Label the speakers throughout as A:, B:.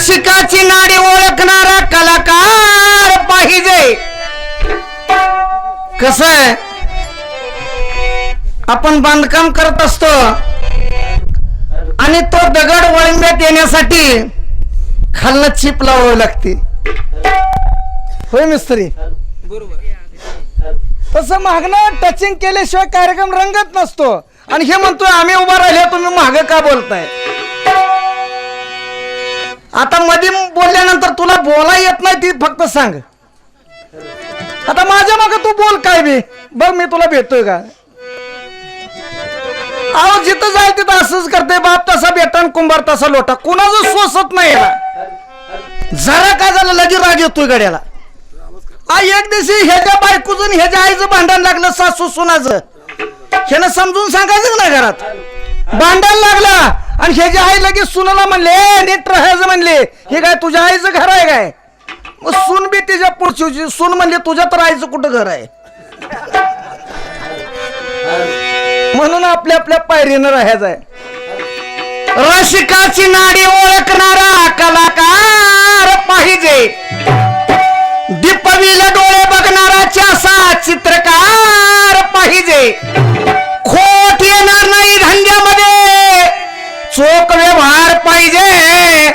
A: रसिकाची नाडी ओळखणारा कलाकार पाहिजे. कस आहे? आपण बांधकाम करत असतो आणि तो दगड वळंब्यात येण्यासाठी खालनं चिप लावावी लागते. होय मिस्त्री? तसं मागणं टचिंग केल्याशिवाय कार्यक्रम रंगत नसतो. आणि हे म्हणतोय आम्ही उभा राहिले तुम्ही माग का बोलताय? आता मध्ये बोलल्यानंतर तुला बोला येत नाही ती फक्त सांग. आता माझ्या माग तू बोल काय बी बघ मी तुला भेटतोय का? अहो जिथं जाय तिथं असंच करते. बाप तसा बेटा कुंभार तसा लोटा. कुणाचं सोसत नाही याला. जरा काय झालं लगे राग येतोय गड्याला. आ एक दिवशी ह्याच्या बायकोचं ह्याच्या आईचं भांडण लागलं सासू सुनाचं. ह्यानं समजून सांगायचं ना घरात? भांडण लागला. आणि ह्याची आई लगेच सुनाला म्हणले "ए, नीट राहायचं म्हणले. हे काय तुझ्या आईचं घर आहे काय? मग सून बी तिच्या पुढची सून म्हणले तुझ्या तर आईचं कुठं घर आहे? म्हणून आपल्या आपल्या पायरीनं राहायचं आहे. रसिकाची नाडी ओळखणारा कलाकार पाहिजे. दीपवीला डोळे बघणारा चासा चित्रकार पाहिजे. पाहिजे.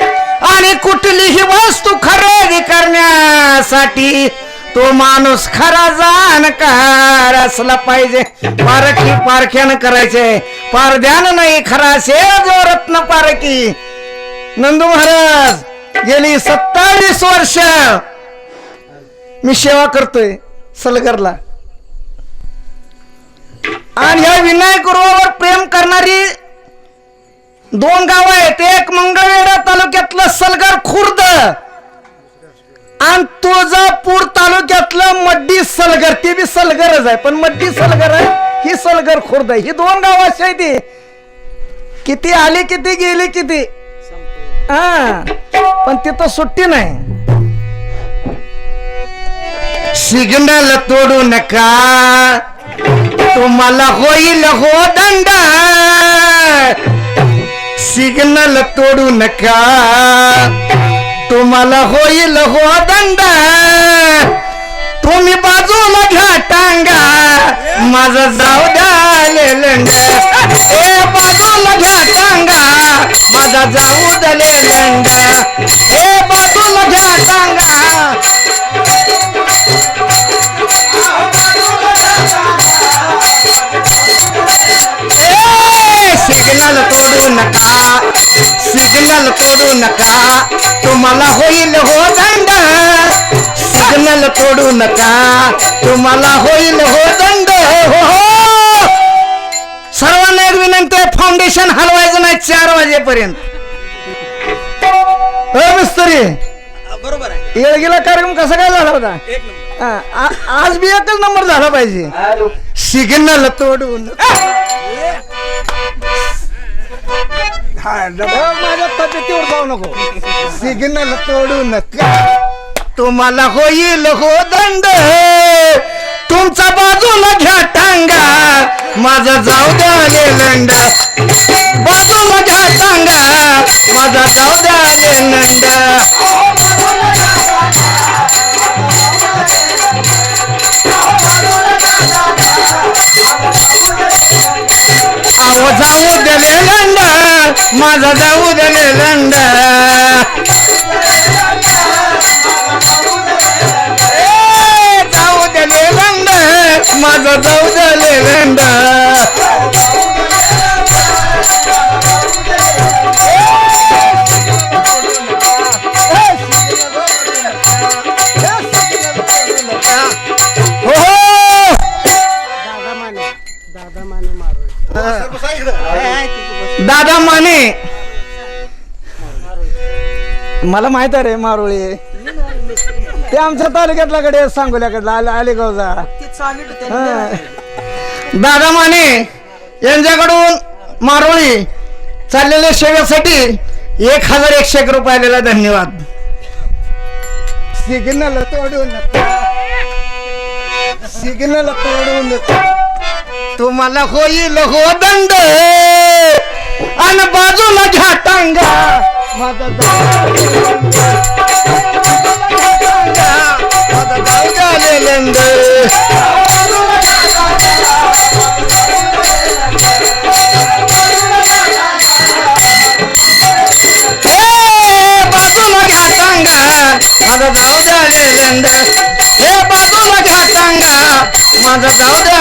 A: आणि कुठलीही वस्तू खरेदी करण्यासाठी तो माणूस खरा जाणकार असला पाहिजे. पारखी पारख्यानं करायचे. पारध्यान नाही खरा जो रत्न पारखी. नंदू महाराज गेली सत्तावीस वर्ष मी सेवा करतोय सलगरला. आणि ह्या विनायक गुरुवर प्रेम करणारी दोन गाव आहेत. एक मंगळवेढा तालुक्यातलं सलगर खुर्द आणि तुळजापूर तालुक्यातलं मड्डी सलगर. ते बी सलगरच आहे पण मड्डी सलगर आहे ही सलगर खुर्द ही दोन गाव अशी आहे ती किती आली किती गेली किती? हा. पण तिथं सुट्टी नाही. सिग्नल तोडू नका. तुम्हाला होईल हो दंड. सिग्नल तोडू नका तुम्हाला होईल हो दंड तुम्ही बाजूला घ्या टांगा माझं जाऊ द्या लंड तोडू नका. तुम्हाला होईल हो दंड हो हो. सर्वांना एक विनंती आहे फाउंडेशन हलवायचं नाही चार वाजेपर्यंत. मिस्त्री.
B: बरोबर आहे.
A: येळगीला कार्यक्रम कसा काय झाला होता? आ- आज बी एकच नंबर झाला पाहिजे. सिग्नल तोडून माझ्या तब्येतीवर जाऊ नको. सिग्नल तोडू नका तुम्हाला होईल हो दंड. तुमचा बाजूला घ्या टांगा. माझा जाऊ द्याले लंड बाजूला घ्या टांगा. माझा जाऊ द्याले लंड अहो जाऊ द्याले लंड माझा जाऊ द्याले लंड मला माहीत आहे रे मारोळी. ते आमच्या तालुक्यातला कडे सांगोल्याकडला. आले आलेगावचा हा. दादा माने यांच्याकडून मारोळी चाललेल्या सेवेसाठी एक हजार एकशे एक रुपयाला धन्यवाद. सिग्नल तोडून सिग्नल तोडून तुम्हाला होईल हो दंड. आणि बाजूला घ्या टांगा.
C: माझा जाऊ माझा द्या लेलेंड. माझा जाऊ द्या हे बाजूला घ्या टांगा माझा जाऊ द्या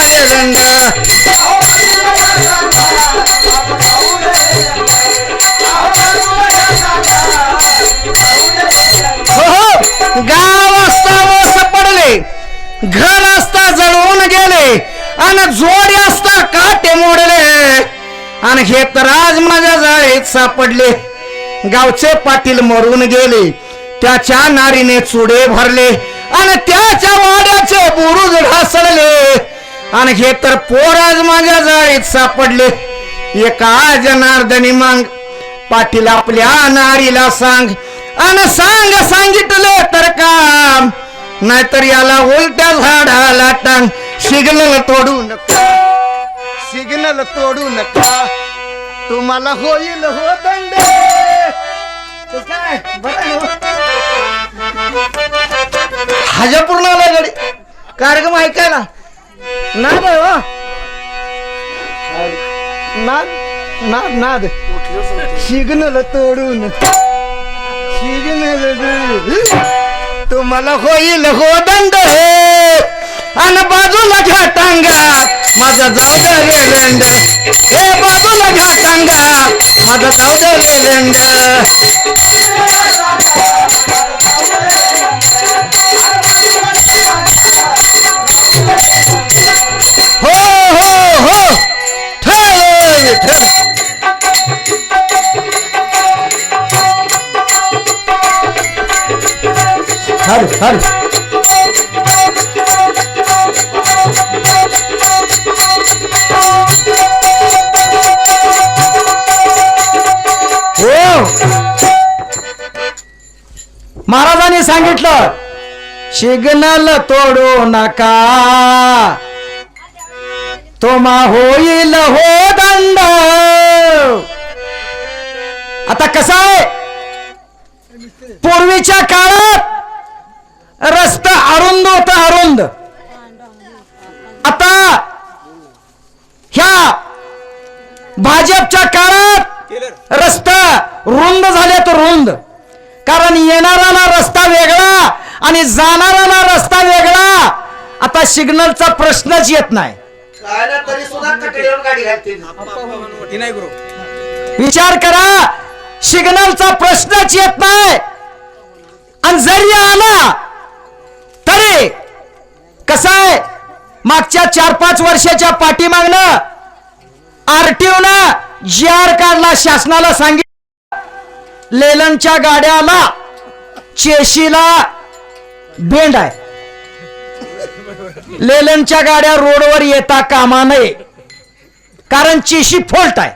C: आणि जोडी असता काटे मोडले? आणि हे तर आज माझ्या जाळीत सापडले. गावचे पाटील मरून गेले. त्याच्या नारीने चुडे भरले. आणि त्याच्या वाड्याचे बुरुज ढासळले. आणि हे तर पोर आज माझ्या जाळीत सापडले. एका जनार्दनी मांग पाटील आपल्या नारीला सांग. आणि सांग सांगितलं तर काम. नाहीतर याला उलट्या झाडाला टांग. सिग्नल तोडू नका सिग्नल तोडू नका तुम्हाला होईल हो दंड तर काय ना? हाजापूरला आलाय गडी कार्यक्रम ऐकायला नाद आहे हो नाद नाद नाद सिग्नल तोडून सिग्नल तुम्हाला होईल हो दंड अन बाजूला घ्या टांगा. माझा जाऊ दे रेलंड हे बाजूला घ्या टांगा. माझा जाऊ दे रेलंड हो हो हो. ठेव ठर हर हर महाराजांनी सांगितलं शिग्नल तोडू नका. तुम्हा होईल हो दंड. आता कसं आहे? पूर्वीच्या काळात रस्ता अरुंद होता अरुंद. आता ह्या भाजपच्या काळात रस्ता रुंद झाले तर रुंद. कारण येणाराला रस्ता वेगळा आणि जाणाराला रस्ता वेगळा. आता सिग्नलचा प्रश्नच येत नाही. विचार करा सिग्नलचा प्रश्नच येत नाही. आणि जरी आला तरी कसं आहे? मागच्या चार पाच वर्षाच्या पाठीमागनं आरटीओ ना जी आर काढला शासनाला सांगितलं लेलनच्या गाड्याला चेशीला बेंड आहे. लेलनच्या गाड्या रोडवर येता कामा नये. कारण चेशी फोल्ट आहे.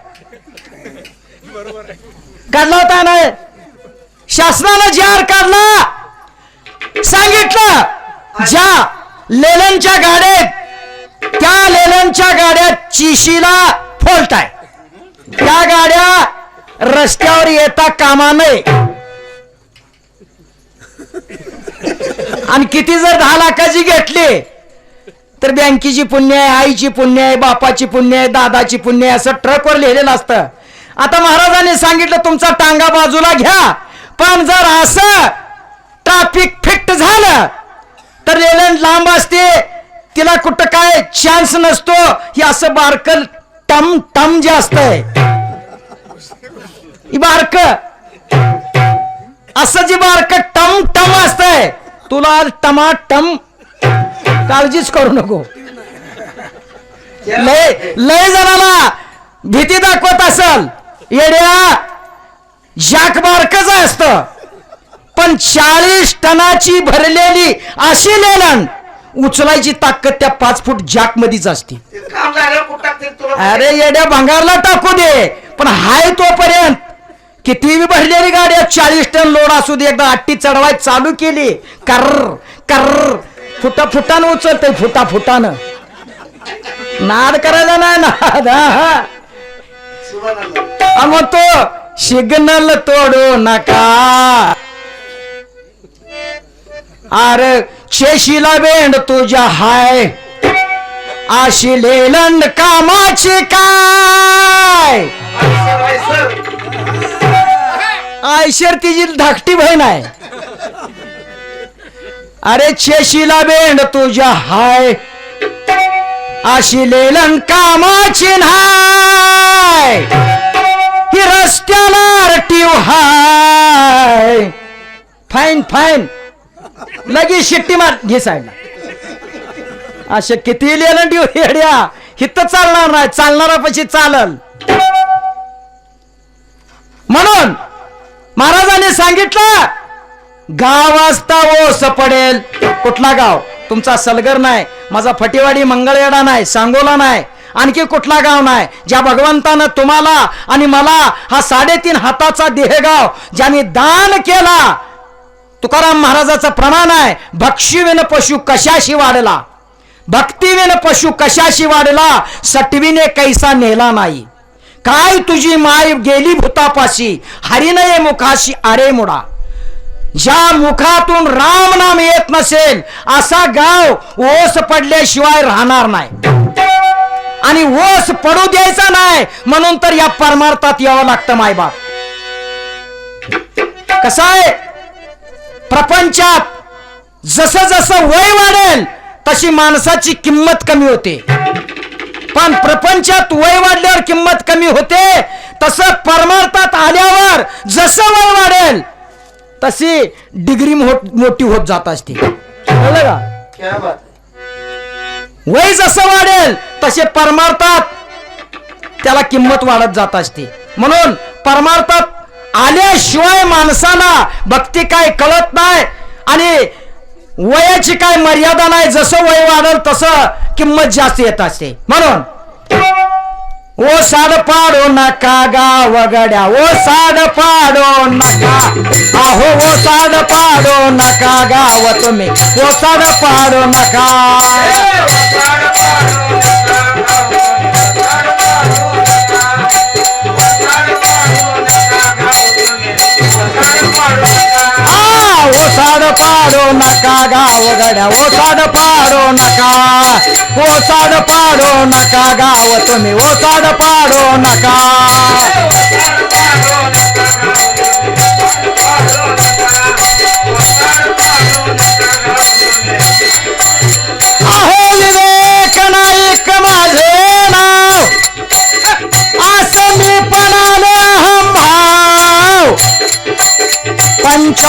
C: काढला होता ना? शासनानं जार आर काढला. सांगितलं ज्या लेलनच्या गाड्यात त्या लेलनच्या गाड्यात चिशीला फोल्ट आहे. त्या गाड्या रस्त्यावर येता कामा नये. आणि किती जर दहा लाखाची घेतली तर बँकेची पुण्य आहे आईची पुण्य आहे बापाची पुण्य आहे दादाची पुण्य आहे असं ट्रकवर लिहिलेलं असतं. आता महाराजांनी सांगितलं तुमचा टांगा बाजूला घ्या. पण जर असं ट्राफिक फिट झालं तर रेलन लांब असते तिला कुठं काय चान्स नसतो हे असं बारकल टम टम जे असतंय. ही बारक असं जे बारक टम टम असतंय तुला टमाटम काळजीच करू नको. लय लय जणाला भीती दाखवत असल. येड्या जाक बारकच असत. पण चाळीस टनाची भरलेली अशी लेलन उचलायची ताकद त्या पाच फूट जॅक मध्येच असते अरे येड्या भंगारला टाकू दे. पण हाय तोपर्यंत किती बी भरलेली गाडी चाळीस टन लोड असू दे एकदा आट्टी चढवाय चालू केली. कर कर फुटा फुटानं उचलते फुटा फुटानं. नाद करायला नाही नाद हा, मग तो सिग्नल तोडू नका. अरे शेशीला बेंड तुझ्या हाय. आशिले लेलंड कामाची काय? आयशर तिची धाकटी बहीण आहे. अरे शेशीला बेंड तुझ्या हाय. अशी लेलन कामाची नाय ही रस्त्याला टीव हाय. फाईन फाईन लगेच शिट्टी मार घे साईडला. असे किती लेलन ठेव हेड्या. हित चालणार नाही चालणारा पशी चालल. म्हणून महाराजांनी सांगितलं गाव वाजता ओस पडेल कुठला गाव? तुमचा सलगर नाही माझा फटीवाडी मंगळवेडा नाही सांगोला नाही आणखी कुठला गाव नाही? ज्या भगवंतानं तुम्हाला आणि मला हा साडेतीन हाताचा देहगाव ज्याने दान केला तुकाराम महाराजाचं प्रमाण आहे भक्षीविन पशु कशाशी वाढला? भक्तीविन पशु कशाशी वाढला? सटवीने कैसा नेला नाही? काय तुझी माय गेली भूतापाशी? हरिनये मुखाशी अरे मुडा. ज्या मुखातून राम नाम येत नसेल असा गाव ओस पडल्याशिवाय राहणार नाही. आणि ओस पडू द्यायचा नाही म्हणून तर या परमार्थात यावं लागतं मायबाप कसं आहे? प्रपंचात जसं जसं वय वाढेल तशी माणसाची किंमत कमी होते. पण प्रपंचात वय वाढल्यावर किंमत कमी होते. तसं परमार्थात आल्यावर जसं वय वाढेल तशी डिग्री मोठ- होत जात असते. कळलं का? वय जसं वाढेल तसे परमार्थात त्याला किंमत वाढत जात असते. म्हणून परमार्थात आल्याशिवाय माणसाला भक्ती काय कळत नाही आणि वयाची काय मर्यादा नाही. जसं वय वाढेल तसं किंमत जास्त येत असते. म्हणून ओ साड पाडो नका गाव गड्या ओ साड पाडो नका. आहो ओ साड पाडो नका गाव तुम्ही ओ साड पाडो नका. पाडो नका गाव गड्या ओसाड साड पाडो नका. ओसाड पाडो नका गाव तुम्ही ओसाड पाडो नका.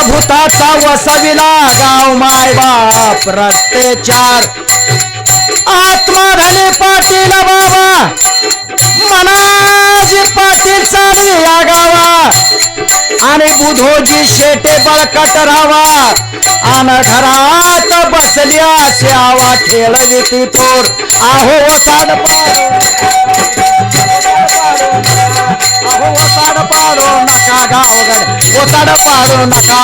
C: भूताचा वसविला गाव माय बाप रस्ते चार आत्मा झाले पाटील बाबा मनाजी पाटील चालू या गावा. आणि बुधोजी शेटे बळकट राहावा आन घरात बसल्या श्यावा खेळवी ती पोर आहो वसाड पाडो अहो वसाड नका गावगड वसाड पाडो नका.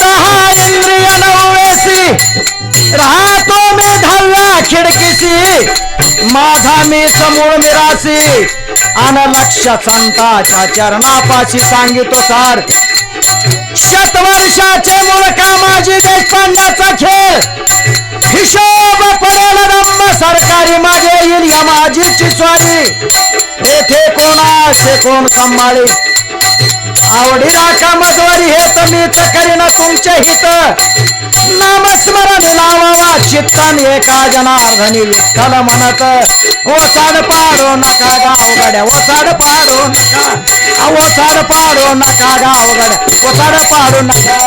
C: दहा इंद्रिय नववेसी राहतो मी दहाव्या खिडकीशी माझा मी समूळ मिरासी. अन लक्ष संताच्या चरणापाशी सांगितो सार शतवर्षाचे मुळका माझी देशपांड्याचा खेळ? हिशोब पडेल सरकारी माझे येईल या माझीची स्वारी येथे कोणाचे कोण सांभाळी? आवडीला कामद्वारी हे मीच करीन तुमचे हित. नामस्मरण लावावा चित्तन एका जनार्दनी विठ्ठल म्हणत. ओसाड पाडो नका गाव गड्या ओसाड पाडो नका. ओसाड पाडो नका गाव गड्या ओसाड पाडू नका.